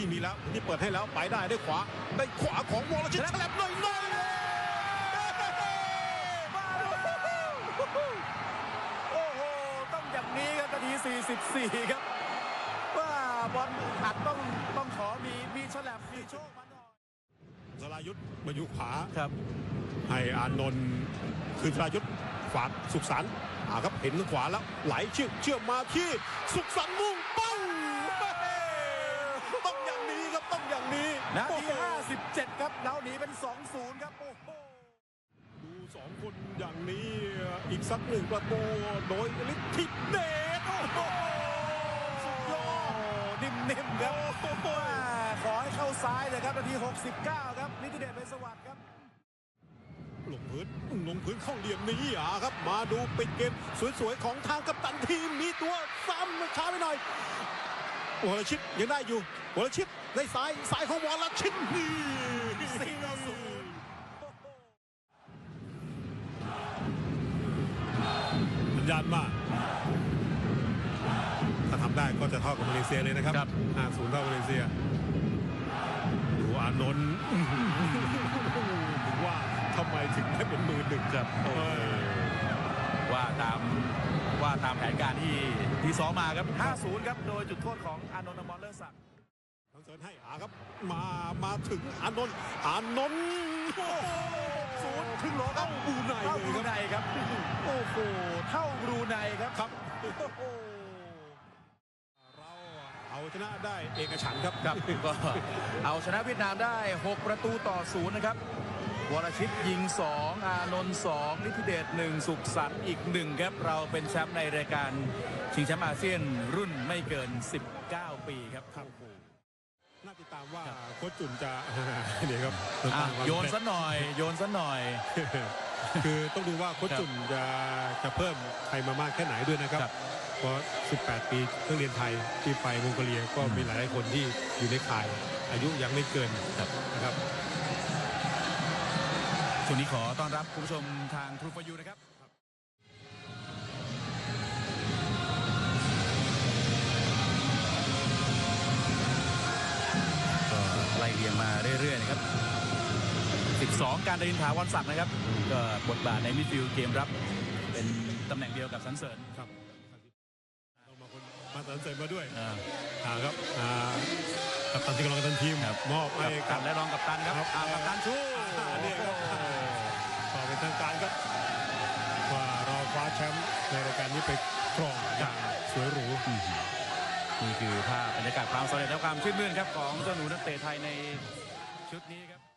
พื้นที่มีแล้วพื้นที่เปิดให้แล้วไปได้ด้วยขวาได้ขวาของวรชิตฉลับหน่อยหน่อยมาแล้วโอ้โหต้องอย่างนี้ครับนาที 44 ครับว่าบอลอัดต้องต้องขอมีมีฉลับมีโชคมาหน่อยสรายุทธ์มาอยู่ขวาครับให้อานนท์คือสรายุทธ์ฝากสุขสันต์อ่าครับเห็นทางขวาแล้วไหลเชื่อมเชื่อมมาที่สุขสันต์มุ่งเป้า 17 ครับแล้วหนีเป็น 2-0 ครับโอ้โหดูสองคนอย่างนี้อีกสักหนึ่งประตูโดยลิทธิเดชโอ้โหสุดยอดนิ่มๆครับขอให้เข้าซ้ายเลยครับนาที 69 ครับลิทิเดชเป็นสวัสดิ์ครับลงพื้นลงพื้นเข้าเหลี่ยมนี้อะครับ มาดูปิดเกมสวยๆของทางกัปตันทีมมีตัวซ้ำช้าไปหน่อยวรชิตยังได้อยู่วรชิต ได้ซ้ายซ้ายของวรชิตนี่สี่ต่อศูนย์สัญญาณมาถ้าทำได้ก็จะเท่ากับมาเลเซียเลยนะครับครับ5-0เท่ามาเลเซียดูอานนท์อื้อหือถึงว่าทำไมถึงได้เป็นมือหนึ่งครับเออว่าตามว่าตามแผนการที่ที่ซ้อมมาครับ 5-0 ครับ โดยจุดโทษของอานนท์อมรเลิศศักดิ์ ทางเสริญให้อาครับ มามาถึงอานนท์อานนท์โอ้โหศูนย์ถึงโหลเข้าบูไนเท่าเลบยรูครับไนครับโอ้โหเท่าบรูไนครับครับโอ้โหเราเอาชนะได้เอกฉันท์ครับครับก็เอาชนะเวียดนามได้ 6 ประตูต่อศูนย์นะครับวรชิตยิง 2 อานนท์2นิติเดช1 สุขสันต์อีก 1 ครับ เราเป็นแชมป์ในรายการ ชิงแชมป์อาเซียนรุ่นไม่เกิน 19 ปีครับครับน่าติดตามว่าโค้ชจุนจะเดี๋ยวครับอะโยนซะหน่อย โยนซะหน่อย คือต้องดูว่าโค้ชจุนจะจะเพิ่มใครมามากแค่ไหนด้วยนะครับครับเพราะ 18 ปีนักเรียนไทยที่ไปมองโกเลียก็มีหลายๆคนที่อยู่ในข่าย อายุยังไม่เกินนะครับช่วงนี้ขอต้อนรับคุณผู้ชมทางทรูฟยูนะครับ มาเรื่อยๆนะครับ 12 การดรินถาวรศักดิ์นะครับ ก็บทบาทในมิดฟิลด์เกมรับ เป็นตำแหน่งเดียวกับสันเสริญครับต้องมาคนมาสรรเสริญมาด้วยอ่าอ่าครับอ่ากับตันที่กำลังกันทีมครับมอบให้กักับบและรองกับตันครับครับอ่ากับตันชูอ่าเนี่ยครับต่อเป็นทางการครับว่าเราคว้าแชมป์ในรายการนี้ไปครองอย่างสวยหรู นี่คือภาพบรรยากาศความสำเร็จและความชื่นมื่นครับของเจ้าหนูนักเตะไทยในชุดนี้ครับ